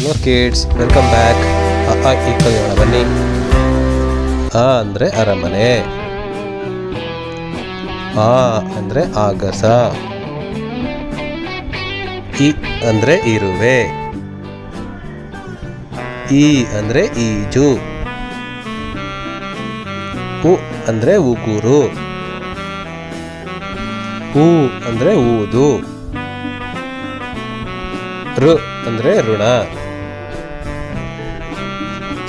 Hello kids welcome back ಅ ಈ ಕಲಿಯೋಣ ಬನ್ನಿ. ಆ, ಅಂದರೆ ಅರಮನೆ. ಆ, ಅಂದರೆ ಆಗಸ. ಇ ಅಂದರೆ ಇರುವೆ. ಈ, ಅಂದರೆ ಈಜು. ಉ, ಅಂದರೆ ಉಗುರು. ಊ ಅಂದರೆ ಊದು. ಋ ಅಂದರೆ ಋಣ.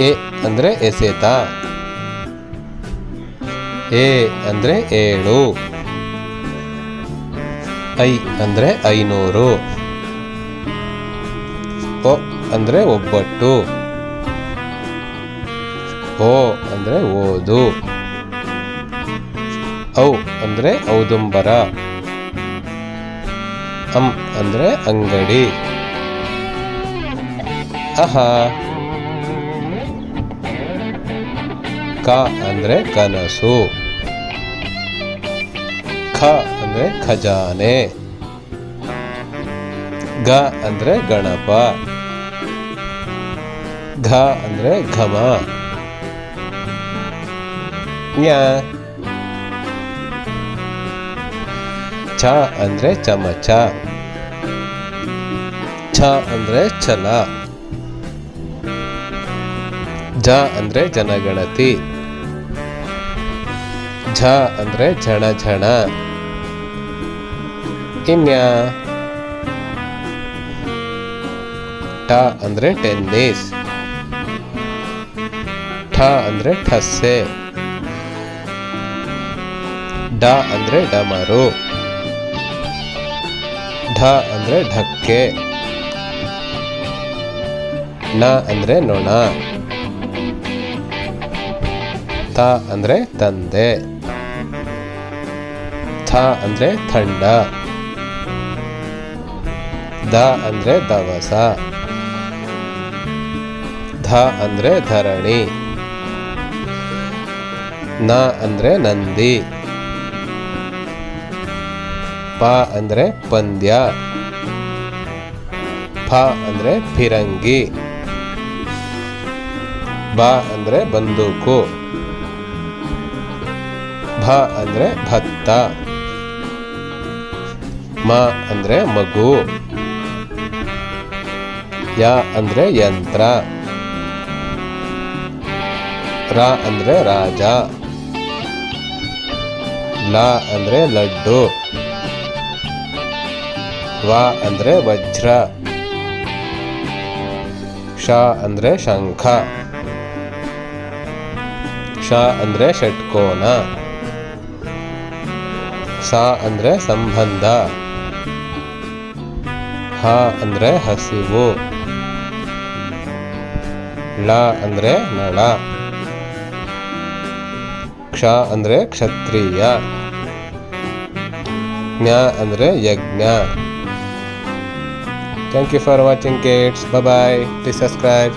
ಎ ಅಂದರೆ ಎಸೆತ. ಎ ಅಂದರೆ ಏಳು. ಐ ಅಂದರೆ ಐನೂರು. ಒ ಅಂದರೆ ಒಬ್ಬಟ್ಟು. ಓ ಅಂದರೆ ಓದು. ಔ ಅಂದರೆ ಔದುಂಬರ. ಅಂ ಅಂದರೆ ಅಂಗಡಿ. ಅಹ. ಕ ಅಂದರೆ ಕನಸು ಖ ಅಂದರೆ ಖಜಾನೆ ಗ ಅಂದರೆ ಗಣಪ ಘ ಅಂದರೆ ಘಮ ಞ ಛ ಅಂದರೆ ಚಮಚ ಛ ಅಂದರೆ ಛಲ ಜ ಅಂದರೆ ಜನಗಣತಿ ಝ ಅಂದರೆ ಝಣ ಝಣ ಇನ್ಯ ಟ ಅಂದರೆ ಟೆನ್ನಿಸ್ ಠ ಅಂದರೆ ಠಸ್ಸೆ ಡ ಅಂದರೆ ಡಮರು ಢ ಅಂದರೆ ಢಕ್ಕೆ ನ ಅಂದರೆ ನೊಣ ತ ಅಂದರೆ ತಂದೆ. ಥ ಅಂದರೆ ಥಂಡ ದ ಅಂದರೆ ದವಸ. ಧ ಅಂದರೆ ಧರಣಿ. ನ ಅಂದರೆ ನಂದಿ. ಪ ಅಂದರೆ ಪಂದ್ಯ. ಫ ಅಂದರೆ ಫಿರಂಗಿ. ಬಾ ಅಂದರೆ ಬಂದೂಕು. ಅಂದರೆ ಭತ್ತ ಮ ಅಂದರೆ ಮಗು ಯ ಅಂದರೆ ಯಂತ್ರ ರ ಅಂದರೆ ರಾಜ ಲ ಅಂದರೆ ಲಡ್ಡು ವ ಅಂದರೆ ವಜ್ರ ಶ ಅಂದರೆ ಶಂಖ ಶ ಅಂದರೆ ಷಟ್ಕೋನ ಸ ಅಂದರೆ ಸಂಬಂಧ. ಹ ಅಂದರೆ ಹಸಿವು. ಳ ಅಂದರೆ ನಳ. ಕ್ಷ ಅಂದರೆ ಕ್ಷತ್ರಿಯ. ಜ್ಞ ಅಂದರೆ ಯಜ್ಞ. Thank you for watching kids bye please subscribe